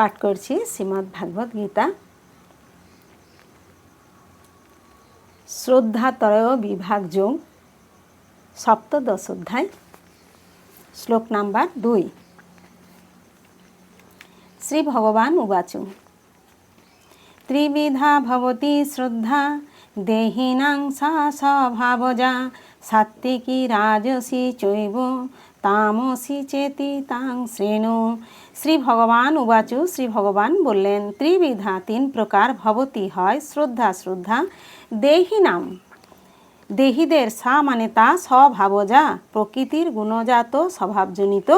পাঠ করছি, শ্রীমদ্ ভাগবত গীতা। শ্রদ্ধাতরয় বিভাগ যোগ সপ্তদশ অধ্যায়, শ্লোক নাম্বার দুই। শ্রী ভগবান উবাচ। ত্রিবিধা ভবতি শ্রদ্ধা, দেহিনাং সা স্বভাবজা সাত্ত্বিকী রাজসী চৈব তামসী চেতি তাং শ্রেণু। শ্রী ভগবান উবাচু শ্রী ভগবান বললেন, ত্রিবিধা তিন প্রকার ভবতি হয়, শ্রদ্ধা শ্রদ্ধা, দেহি নাম। দেহিদের সা মানে তা স্বভাবজা, প্রকৃতির গুণজাত, স্বভাবজনিত।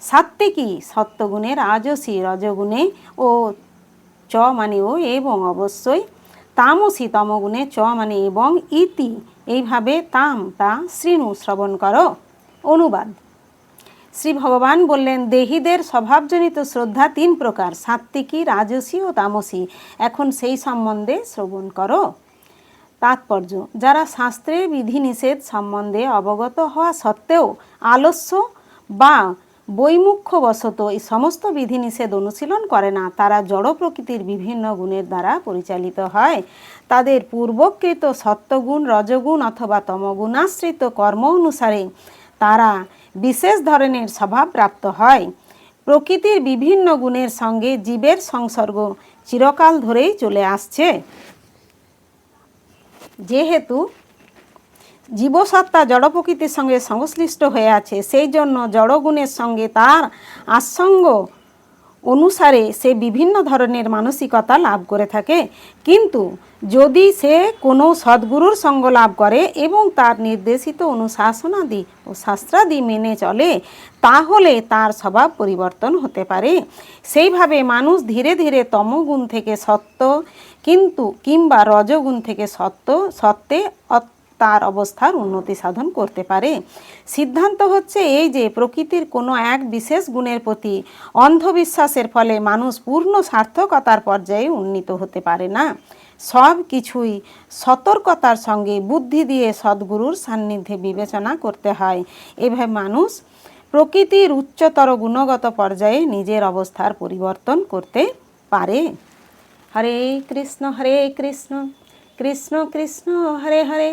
সাত্ত্বিকী সত্যগুণে রাজসী রজগুণে ও চ মানে ও এবং অবশ্যই। তামসী তমগুণে চ মানে এবং ইতি। এইভাবে তাম, তা, শ্রীণু শ্রবণ করো। অনুবাদ। শ্রী ভগবান বললেন, দেহীদের স্বভাবজনিত শ্রদ্ধা তিন প্রকার, সাত্ত্বিকী, রাজসী ও তামসী। এখন সেই সম্বন্ধে শ্রবণ করো। তাৎপর্য, যারা শাস্ত্রে বিধিনিষেধ সম্বন্ধে অবগত হওয়া সত্ত্বেও আলস্য বা বৈমুখ্যবশত এই সমস্ত বিধিনিষেধ অনুশীলন করে না, তারা জড় প্রকৃতির বিভিন্ন গুণের দ্বারা পরিচালিত হয়। তাদের পূর্বকৃত সত্যগুণ, রজগুণ অথবা তমগুণাশ্রিত কর্ম অনুসারে তারা বিশেষ ধরনের স্বভাবপ্রাপ্ত হয়। প্রকৃতির বিভিন্ন গুণের সঙ্গে জীবের সংসর্গ চিরকাল ধরেই চলে আসছে। যেহেতু জীবসত্তা জড় প্রকৃতির সঙ্গে সংশ্লিষ্ট হয়ে আছে, সেই জন্য জড়গুণের সঙ্গে তার আসঙ্গ অনুসারে সে বিভিন্ন ধরনের মানসিকতা লাভ করে থাকে। কিন্তু যদি সে কোনো সদ্গুরুর সঙ্গ লাভ করে এবং তার নির্দেশিত অনুশাসনাদি ও শাস্ত্রাদি মেনে চলে, তাহলে তার স্বভাব পরিবর্তন হতে পারে। সেইভাবে মানুষ ধীরে ধীরে তমগুণ থেকে সত্য, কিন্তু কিংবা রজগুণ থেকে সত্য সত্ত্বে তার অবস্থার উন্নতি সাধন করতে পারে। সিদ্ধান্ত হচ্ছে এই যে, প্রকৃতির কোনো এক বিশেষ গুণের প্রতি অন্ধবিশ্বাসের ফলে মানুষ পূর্ণ সার্থকতার পর্যায়ে উন্নীত হতে পারে না। সব কিছুই সতর্কতার সঙ্গে বুদ্ধি দিয়ে সদ্গুরুর সান্নিধ্যে বিবেচনা করতে হয়। এভাবে মানুষ প্রকৃতির উচ্চতর গুণগত পর্যায়ে নিজের অবস্থার পরিবর্তন করতে পারে। হরে কৃষ্ণ হরে কৃষ্ণ কৃষ্ণ কৃষ্ণ, হরে হরে।